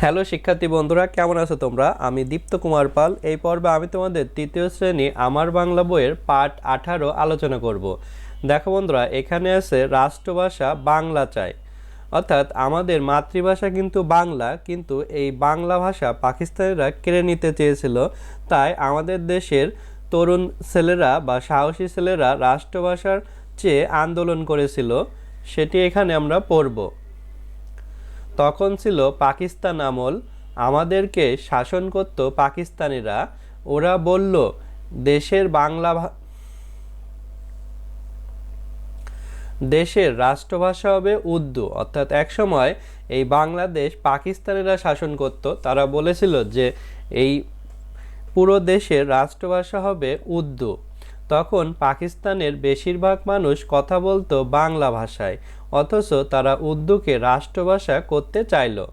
Hello শিক্ষার্থী বন্ধুরা, কেমন আছো তোমরা? আমি দীপ্ত কুমার পাল। এই পর্বে আমি তোমাদের তৃতীয় শ্রেণি আমার বাংলা বইয়ের পাঠ আঠারো আলোচনা করব। দেখো বন্ধুরা, এখানে আছে রাষ্ট্রভাষা বাংলা চাই। অর্থাৎ আমাদের মাতৃভাষা কিন্তু বাংলা, কিন্তু এই বাংলা ভাষা পাকিস্তানিরা কেড়ে নিতে চেয়েছিল। তাই আমাদের দেশের তরুণ ছেলেরা বা সাহসী ছেলেরা রাষ্ট্রভাষার চেয়ে আন্দোলন করেছিল। সেটি এখানে আমরা পড়ব। তখন ছিল পাকিস্তান আমল। আমাদেরকে শাসন করত পাকিস্তানিরা। ওরা বলল, দেশের বাংলা দেশের রাষ্ট্রভাষা হবে উর্দু। অর্থাৎ একসময় এই বাংলাদেশ পাকিস্তানিরা শাসন করত। তারা বলেছিল যে এই পুরো দেশের রাষ্ট্রভাষা হবে উর্দু। তখন পাকিস্তানের বেশিরভাগ মানুষ কথা বলতো বাংলা ভাষায়। অথচ তারা উর্দুকে রাষ্ট্রভাষা করতে চাইল।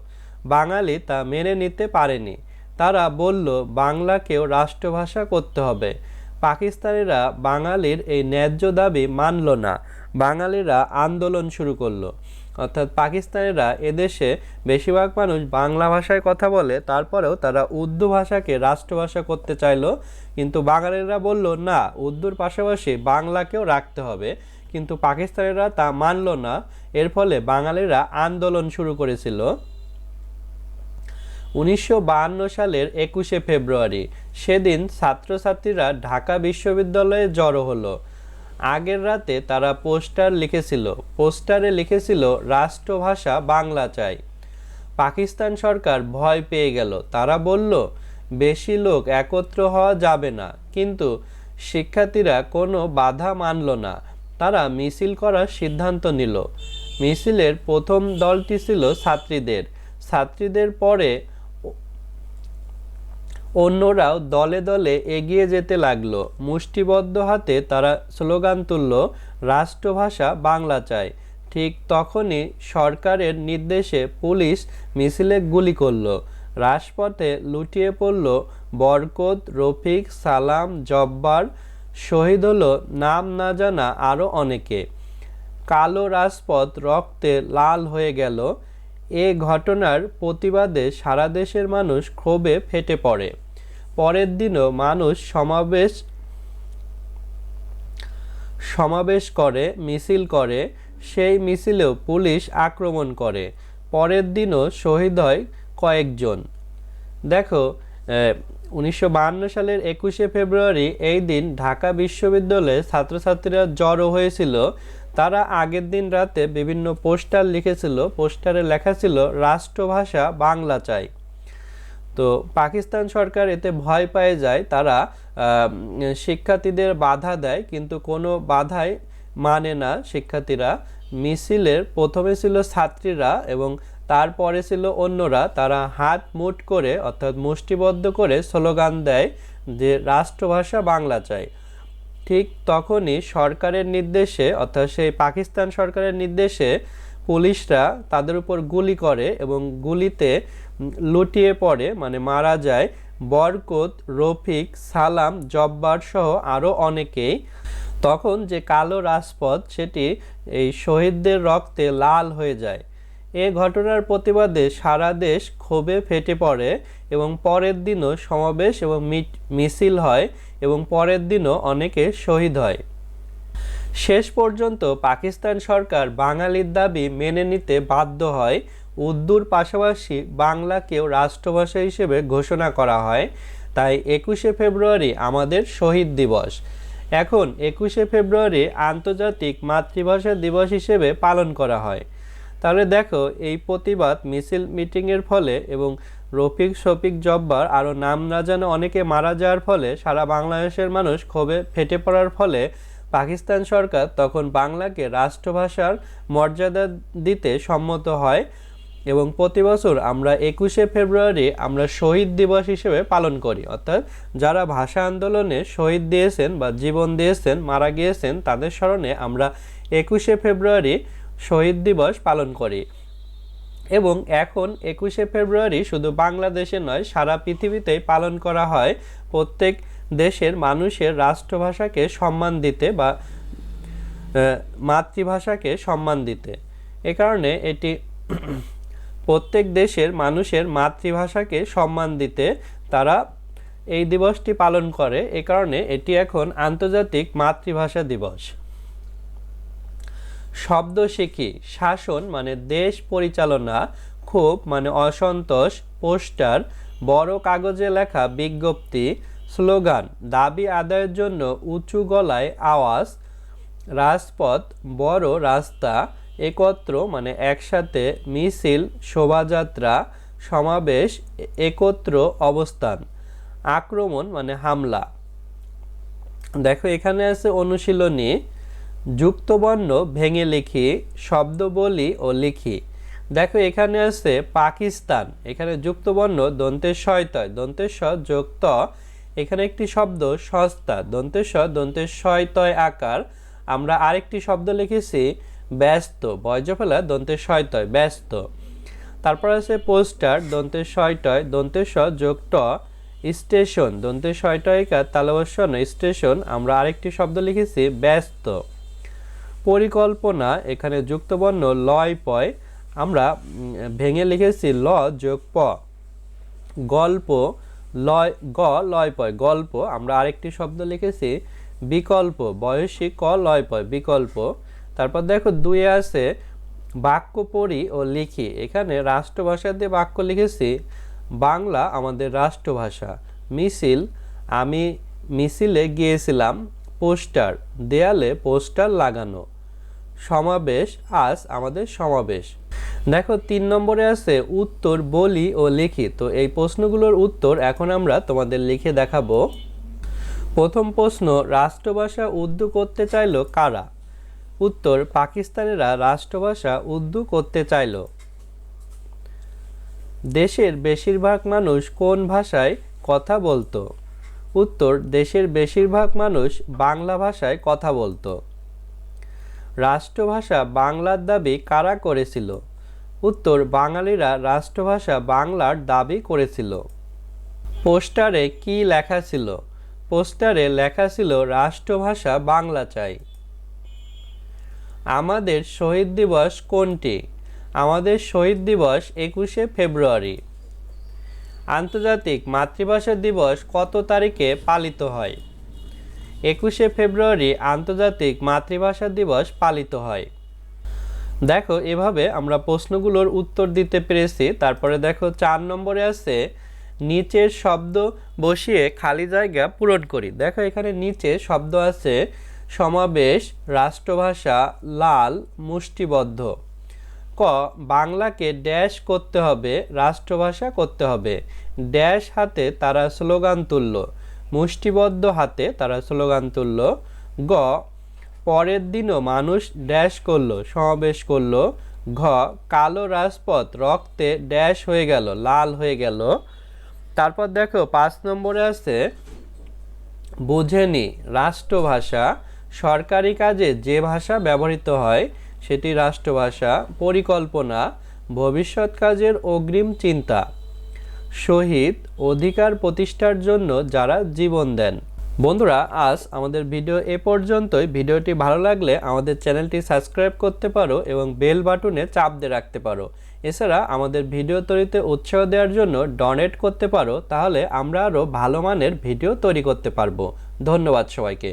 বাঙালি তা মেনে নিতে পারেনি। তারা বলল, বাংলাকেও রাষ্ট্রভাষা করতে হবে। পাকিস্তানিরা বাঙালির এই ন্যায্য দাবি মানল না। বাঙালিরা আন্দোলন শুরু করল। অর্থাৎ পাকিস্তানিরা এদেশে বেশিরভাগ মানুষ বাংলা ভাষায় কথা বলে, তারপরেও তারা উর্দু ভাষাকে রাষ্ট্রভাষা করতে চাইলো। কিন্তু বাঙালিরা বলল, না, উর্দুর পাশাপাশি বাংলাকেও রাখতে হবে। কিন্তু পাকিস্তানিরা তা মানল না। এর ফলে বাঙালিরা আন্দোলন শুরু করেছিল। উনিশশো সালের একুশে ফেব্রুয়ারি, সেদিন ছাত্রছাত্রীরা ঢাকা বিশ্ববিদ্যালয়ে জড়ো হলো। আগের রাতে তারা পোস্টার লিখেছিল। পোস্টারে লিখেছিল, রাষ্ট্রভাষা বাংলা চাই। পাকিস্তান সরকার ভয় পেয়ে গেল। তারা বলল, বেশি লোক একত্র হওয়া যাবে না। কিন্তু শিক্ষার্থীরা কোনো বাধা মানল না। তারা মিছিল করার সিদ্ধান্ত নিল। মিছিলের প্রথম দলটি ছিল ছাত্রীদের। ছাত্রীদের পরে অন্যরাও দলে দলে এগিয়ে যেতে লাগল। মুষ্টিবদ্ধ হাতে তারা স্লোগান তুলল, রাষ্ট্রভাষা বাংলা চাই। ঠিক তখনই সরকারের নির্দেশে পুলিশ মিছিলে গুলি করল। রাজপথে লুটিয়ে পড়ল বরকত, রফিক, সালাম, জব্বার শহীদ হলো নাম না জানা আরও অনেকে। কালো রাজপথ রক্তে লাল হয়ে গেল। এ ঘটনার প্রতিবাদে সারা দেশের মানুষ ক্ষোভে ফেটে পড়ে। পরের দিনও মানুষ সমাবেশ সমাবেশ করে, মিছিল করে। সেই মিছিলেও পুলিশ আক্রমণ করে। পরের দিনও শহীদ হয় কয়েকজন। দেখো উনিশশো সালের একুশে ফেব্রুয়ারি এই দিন ঢাকা বিশ্ববিদ্যালয়ে ছাত্রছাত্রীরা জড়ো হয়েছিল। তারা আগের দিন রাতে বিভিন্ন পোস্টার লিখেছিল। পোস্টারে লেখা ছিল রাষ্ট্রভাষা বাংলা চাই। তো পাকিস্তান সরকার এতে ভয় পেয়ে যায়। তারা শিক্ষার্থীদের বাধা দেয়, কিন্তু কোনো বাধাই মানে না। শিক্ষার্থীরা মিছিলের প্রথমে ছিল ছাত্রীরা এবং তারপরে ছিল অন্যরা, তারা হাত মুট করে, অর্থাৎ মুষ্টিবদ্ধ করে স্লোগান দেয় যে রাষ্ট্রভাষা বাংলা চাই। ঠিক তখনই সরকারের নির্দেশে, অর্থাৎ সেই পাকিস্তান সরকারের নির্দেশে পুলিশরা তাদের উপর গুলি করে এবং গুলিতে লুটিয়ে পড়ে মানে মারা যায় বরকত, রফিক, সালাম, জব্বার সহ আরও অনেকেই। তখন যে কালো রাজপথ, সেটি এই শহীদদের রক্তে লাল হয়ে যায়। এ ঘটনার প্রতিবাদে সারা দেশ ক্ষোভে ফেটে পড়ে এবং পরের দিনও সমাবেশ এবং মিছিল হয় এবং পরের দিনও অনেকে শহীদ হয়। শেষ পর্যন্ত পাকিস্তান সরকার বাঙালির দাবি মেনে নিতে বাধ্য হয়। উর্দুর পাশাপাশি বাংলাকেও রাষ্ট্রভাষা হিসেবে ঘোষণা করা হয়। তাই একুশে ফেব্রুয়ারি আমাদের শহীদ দিবস। এখন একুশে ফেব্রুয়ারি আন্তর্জাতিক মাতৃভাষা দিবস হিসেবে পালন করা হয়। তাহলে দেখো, এই প্রতিবাদ মিছিল মিটিংয়ের ফলে এবং রফিক শফিক জব্বার আরও নাম না জানা অনেকে মারা যাওয়ার ফলে সারা বাংলাদেশের মানুষ ক্ষোভে ফেটে পড়ার ফলে পাকিস্তান সরকার তখন বাংলাকে রাষ্ট্রভাষার মর্যাদা দিতে সম্মত হয় এবং প্রতি বছর আমরা একুশে ফেব্রুয়ারি আমরা শহীদ দিবস হিসেবে পালন করি। অর্থাৎ যারা ভাষা আন্দোলনে শহীদ দিয়েছেন বা জীবন দিয়েছেন, মারা গিয়েছেন, তাদের স্মরণে আমরা একুশে ফেব্রুয়ারি শহীদ দিবস পালন করি। এবং এখন একুশে ফেব্রুয়ারি শুধু বাংলাদেশে নয়, সারা পৃথিবীতেই পালন করা হয়। প্রত্যেক দেশের মানুষের রাষ্ট্রভাষাকে সম্মান দিতে বা মাতৃভাষাকে সম্মান দিতে। এ কারণে এটি প্রত্যেক দেশের মানুষের মাতৃভাষাকে সম্মান দিতে তারা এই দিবসটি পালন করে। এ কারণে এটি এখন আন্তর্জাতিক মাতৃভাষা দিবস। শব্দ শিখি। শাসন মানে দেশ পরিচালনা, ক্ষোভ মানে অসন্তোষ, পোস্টার, বড় কাগজে লেখা বিজ্ঞপ্তি, স্লোগান, দাবি আদায়ের জন্য উঁচু গলায় আওয়াজ, রাজপথ, বড় রাস্তা, একত্র মানে একসাথে মিছিল, শোভাযাত্রা, সমাবেশ, একত্র অবস্থান, আক্রমণ মানে হামলা। দেখো এখানে আছে অনুশীলনী। যুক্তবর্ণ ভেঙে লিখি, শব্দ বলি ও লিখি। দেখো, এখানে আছে পাকিস্তান, এখানে যুক্তবর্ণ দন্তের শয়তয় দন্তের স যুক্ত এখানে একটি শব্দ সস্তা, দন্তের স দন্তের শয়তয় আকার। আমরা আরেকটি শব্দ লিখেছি, ব্যস্ত বয়জফেলা দন্তের শয়তয় ব্যস্ত। তারপর আছে পোস্টার, দন্তের শয়টয় দন্তের স যুক্ত স্টেশন, দন্তের শয়টয়িকা তালবস্যন স্টেশন, আমরা আরেকটি শব্দ লিখেছি, ব্যস্ত। পরিকল্পনা এখানে যুক্তবর্ণ লয় পয়। আমরা ভেঙে লিখেছি ল যোগ প। গল্প লয়, গ লয় পয়, গল্প। আমরা আরেকটি শব্দ লিখেছি, বিকল্প, বয়সী ক লয় পয়, বিকল্প। তারপর দেখো দুয়ে আছে, বাক্য পড়ি ও লিখি। এখানে রাষ্ট্রভাষা দিয়ে বাক্য লিখেছি, বাংলা আমাদের রাষ্ট্রভাষা। মিছিল, আমি মিছিলে গিয়েছিলাম, পোস্টার, দেয়ালে পোস্টার লাগানো। সমাবেশ, আজ আমাদের সমাবেশ। দেখো, তিন নম্বরে আছে উত্তর, বলি ও লিখি। তো এই প্রশ্নগুলোর উত্তর এখন আমরা তোমাদের লিখে দেখাবো। প্রথম প্রশ্ন, রাষ্ট্রভাষা উর্দু করতে চাইলো কারা? উত্তর, পাকিস্তানিরা রাষ্ট্রভাষা উর্দু করতে চাইলো। দেশের বেশিরভাগ মানুষ কোন ভাষায় কথা বলতো? উত্তর, দেশের বেশিরভাগ মানুষ বাংলা ভাষায় কথা বলতো। রাষ্ট্রভাষা বাংলার দাবি কারা করেছিল? উত্তর, বাঙালিরা রাষ্ট্রভাষা বাংলার দাবি করেছিল। পোস্টারে কি লেখা ছিল? পোস্টারে লেখা ছিল, রাষ্ট্রভাষা বাংলা চাই। আমাদের শহীদ দিবস কোনটি? আমাদের শহীদ দিবস একুশে ফেব্রুয়ারি। আন্তর্জাতিক মাতৃভাষা দিবস কত তারিখে পালিত হয়? একুশে ফেব্রুয়ারি আন্তর্জাতিক মাতৃভাষা দিবস পালিত হয়। দেখো, এভাবে আমরা প্রশ্নগুলোর উত্তর দিতে পেরেছি। তারপরে দেখো, চার নম্বরে আছে, নিচের শব্দ বসিয়ে খালি জায়গা পূরণ করি। দেখো, এখানে নিচে শব্দ আছে, সমাবেশ, রাষ্ট্রভাষা, লাল, মুষ্টিবদ্ধ। ক, বাংলাকে ড্যাশ করতে হবে, রাষ্ট্রভাষা করতে হবে। ড্যাশ হাতে তারা স্লোগান তুলল। মুষ্টিবদ্ধ হাতে, তারা স্লোগান তুলল, গ, পরের দিনও মানুষ ড্যাশ করল, সমাবেশ করল, ঘ, কালো রাজপথ রক্তে ড্যাশ হয়ে গেল, লাল হয়ে গেল। তারপর দেখো, পাঁচ নম্বরে আছে বুঝেনি রাষ্ট্রভাষা, সরকারি কাজে যে ভাষা ব্যবহৃত হয়, সেটি রাষ্ট্রভাষা, পরিকল্পনা, ভবিষ্যৎ কাজের অগ্রিম চিন্তা। শহীদ অধিকার প্রতিষ্ঠার জন্য যারা জীবন দেন। বন্ধুরা, আজ আমাদের ভিডিও এ পর্যন্তই। ভিডিওটি ভালো লাগলে আমাদের চ্যানেলটি সাবস্ক্রাইব করতে পারো এবং বেল বাটনে চাপ দিয়ে রাখতে পারো। এছাড়া আমাদের ভিডিও তৈরিতে উৎসাহ দেওয়ার জন্য ডোনেট করতে পারো। তাহলে আমরা আরও ভালো মানের ভিডিও তৈরি করতে পারব। ধন্যবাদ সবাইকে।